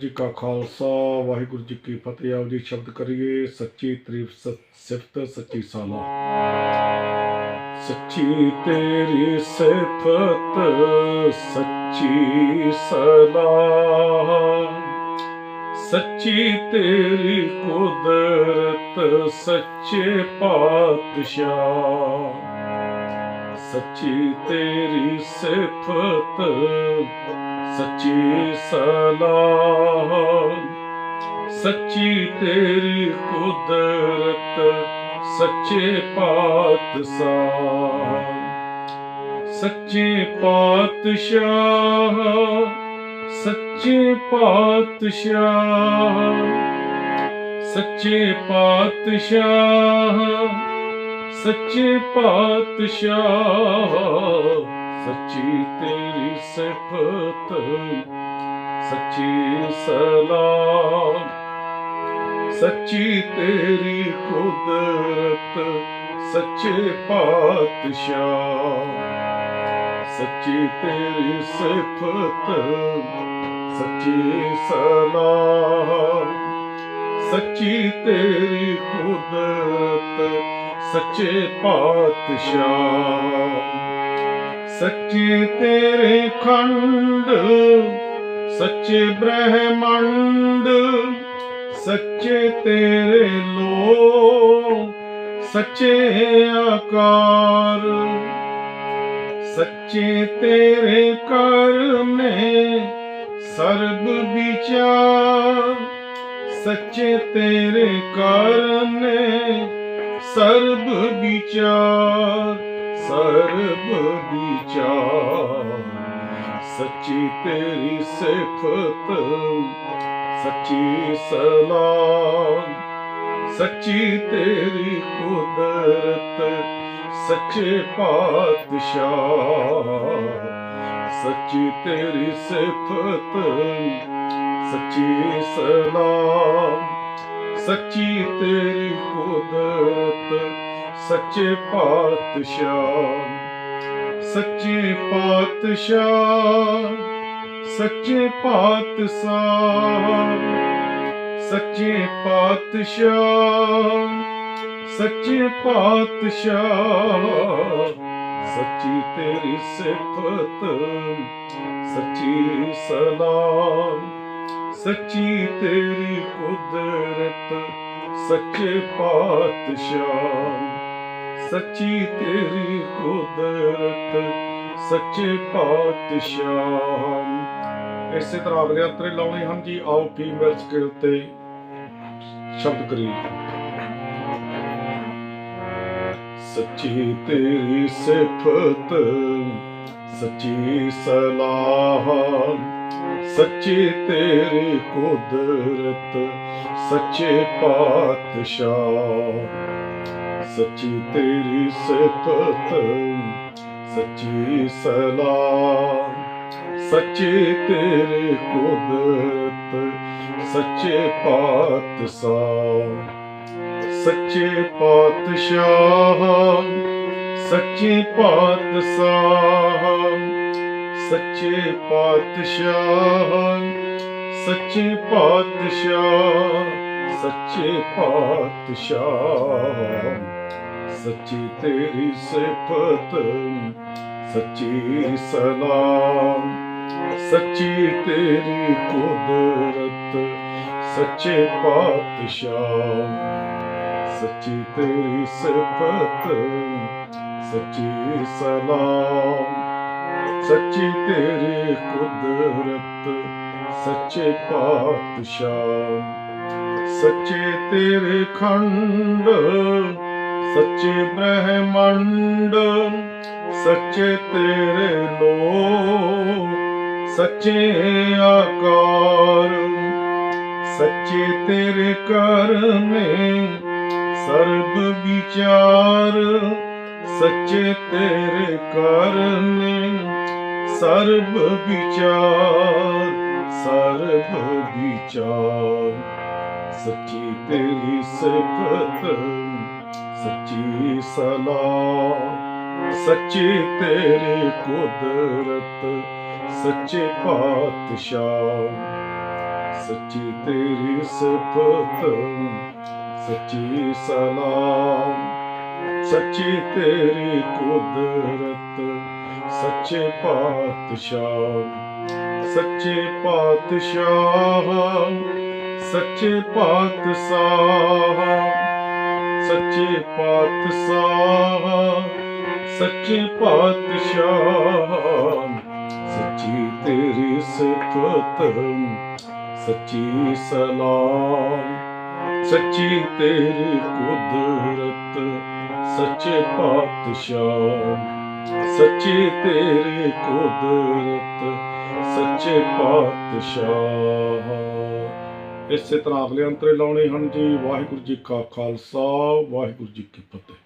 ਜੀ ਕਾ ਖਾਲਸਾ, ਵਾਹਿਗੁਰੂ ਜੀ ਕੀ ਫਤਿਹ। ਆਓ ਜੀ ਸ਼ਬਦ ਕਰੀਏ, ਸੱਚੀ ਤਾਰੀਫ ਸਿਫਤ, ਸੱਚੀ ਸਾਲਾ ਸੱਚੀ ਤੇਰੀ ਸਿਫਤ, ਸੱਚੀ ਸਲਾਹ। ਸੱਚੀ ਤੇਰੀ ਕੁਦਰਤ, ਸੱਚੇ ਪਾਤਸ਼ਾਹ। ਸੱਚੀ ਤੇਰੀ ਸਿਫਤ, ਸੱਚੀ ਸਲਾਹ, ਸੱਚੀ ਤੇਰੀ ਕੁਦਰਤ, ਸੱਚੇ ਪਾਤਸ਼ਾਹ ਸੱਚੇ ਪਾਤਸ਼ਾਹ ਸੱਚੇ ਪਾਤਸ਼ਾਹ ਸੱਚੇ ਪਾਤਸ਼ਾਹ ਸੱਚੇ ਪਾਤਸ਼ਾਹ, ਸੱਚੀ ਤੇਰੀ ਸਿਫਤ, ਸੱਚੀ ਸਲਾਹ ਸੱਚੀ ਤੇਰੀ ਕੁਦਰਤ, ਸੱਚੇ ਪਾਤਸ਼ਾਹ, ਸੱਚੀ ਤੇਰੀ ਸਿਫਤ, ਸੱਚੀ ਸਲਾਹ ਸੱਚੀ ਤੇਰੀ ਕੁਦਰਤ ਸੱਚੇ ਪਾਤਸ਼ਾਹ, ਸੱਚੇ ਤੇਰੇ ਖੰਡ, ਸੱਚੇ ਬ੍ਰਹਮੰਡ, ਸੱਚੇ ਤੇਰੇ ਲੋ ਸੱਚੇ ਆਕਾਰ, ਸੱਚੇ ਤੇਰੇ ਕਰਨੇ ਸਰਬ ਵਿਚਾਰ, ਸੱਚੇ ਤੇਰੇ ਕਰਨੇ ਸਰਬ ਵਿਚਾਰ ਸਰਬ ਵਿਚਾਰ। ਸੱਚੀ ਤੇਰੀ ਸਿਫਤ, ਸੱਚੀ ਸਲਾਮ। ਸੱਚੀ ਤੇਰੀ ਕੁਦਰਤ, ਸੱਚੇ ਪਾਤਸ਼ਾਹ। ਸੱਚੀ ਤੇਰੀ ਸਿਫਤ, ਸੱਚੀ ਸਲਾਮ। ਸੱਚੀ ਤੇਰੀ ਕੁਦਰਤ, ਸੱਚੇ ਪਾਤਸ਼ਾਹ ਸੱਚੇ ਪਾਤਸ਼ਾਹ ਸੱਚੇ ਪਾਤਸ਼ਾਹ ਸੱਚੇ ਪਾਤਸ਼ਾਹ ਸੱਚੇ ਪਾਤਸ਼ਾਹ, ਸੱਚੀ ਤੇਰੀ ਸਿਫਤ, ਸੱਚੀ ਸਲਾਮ। ਸੱਚੀ ਤੇਰੀ ਕੁਦਰਤ, ਸੱਚੇ ਪਾਤਸ਼ਾਹ। ਸੱਚੀ ਤੇਰੀ ਕੁਦਰਤ, ਸੱਚੇ ਪਾਤਸ਼ਾਹ। ਇਸੇ ਤਰ੍ਹਾਂ ਅਗਲੇ ਅੰਤਰੇ ਲਾਉਣੇ ਹਨ ਜੀ, ਆਓ ਫੀਮੇਲ ਸਕੇਲ ਤੇ ਸ਼ਬਦ ਕਰੀ ਸੱਚੀ ਤੇਰੀ ਸਿਫਤ, ਸੱਚੀ ਸਲਾਹ। ਸੱਚੀ ਤੇਰੀ ਕੁਦਰਤ, ਸੱਚੇ ਪਾਤਸ਼ਾਹ। ਸੱਚੀ ਤੇਰੀ ਸਿਫਤ, ਸੱਚੀ ਸਲਾਹ ਸੱਚੀ ਤੇਰੀ ਕੁਦਰਤ, ਸੱਚੇ ਪਾਤਸ਼ਾਹ। ਸੱਚੇ ਪਾਤਸ਼ਾਹ ਸੱਚੇ ਪਾਤਸ਼ਾਹ। ਸੱਚੇ ਪਾਤਸ਼ਾਹ ਸੱਚੇ ਪਾਤਸ਼ਾਹ ਸੱਚੇ ਪਾਤਸ਼ਾਹ। ਸੱਚੀ ਤੇਰੀ ਸਿਫਤ, ਸੱਚੀ ਸਲਾਮ, ਸੱਚੀ ਤੇਰੀ ਕੁਦਰਤ, ਸੱਚੇ ਪਾਤਸ਼ਾਹ। ਸੱਚੀ ਤੇਰੀ ਸਿਫਤ, ਸੱਚੀ ਸਲਾਮ। ਸੱਚੀ ਤੇਰੀ ਕੁਦਰਤ, ਸੱਚੇ ਪਾਤਸ਼ਾਹ। ਸੱਚੇ ਤੇਰੇ ਖੰਡ, ਸੱਚੇ ਬ੍ਰਹਮੰਡ, ਸੱਚੇ ਤੇਰੇ ਲੋ ਸੱਚੇ ਆਕਾਰ। ਸੱਚੇ ਤੇਰੇ ਕਰਨੇ ਸਰਬ ਵਿਚਾਰ ਸੱਚੇ ਤੇਰੇ ਕਰਨੇ ਸਰਬ ਵਿਚਾਰ ਸਰਬ ਵਿਚਾਰ। ਸੱਚੀ ਤੇਰੀ ਸਿਫਤ, ਸੱਚੀ ਸਲਾਹ, ਸੱਚੀ ਤੇਰੀ ਕੁਦਰਤ, ਸੱਚੇ ਪਾਤਸ਼ਾਹ। ਸੱਚੀ ਤੇਰੀ ਸਿਫਤ, ਸੱਚੀ ਸਲਾਮ ਸੱਚੀ ਤੇਰੀ ਕੁਦਰਤ, ਸੱਚੇ ਪਾਤਸ਼ਾਹ ਸੱਚੇ ਪਾਤਸ਼ਾਹ ਸੱਚੇ ਪਾਤਸ਼ਾਹ ਸੱਚੇ ਪਾਤਸ਼ਾਹ ਸੱਚੇ ਪਾਤਸ਼ਾਹ, ਸੱਚੀ ਤੇਰੀ ਸਿਫਤ, ਸੱਚੀ ਸਲਾਮ, ਸੱਚੀ ਤੇਰੀ ਕੁਦਰਤ ਸੱਚੇ ਪਾਤਸ਼ਾਹ ਸੱਚੇ ਤੇਰੇ ਕੁਦਰਤ, ਸੱਚੇ ਪਾਤਸ਼ਾਹ ਇਸੇ ਤਰ੍ਹਾਂ ਅਗਲੇ ਅੰਤਰੇ ਲਾਉਣੇ ਹਨ ਜੀ, ਵਾਹਿਗੁਰੂ ਜੀ ਕਾ ਖਾਲਸਾ, ਵਾਹਿਗੁਰੂ ਜੀ ਕੀ ਫਤਿਹ।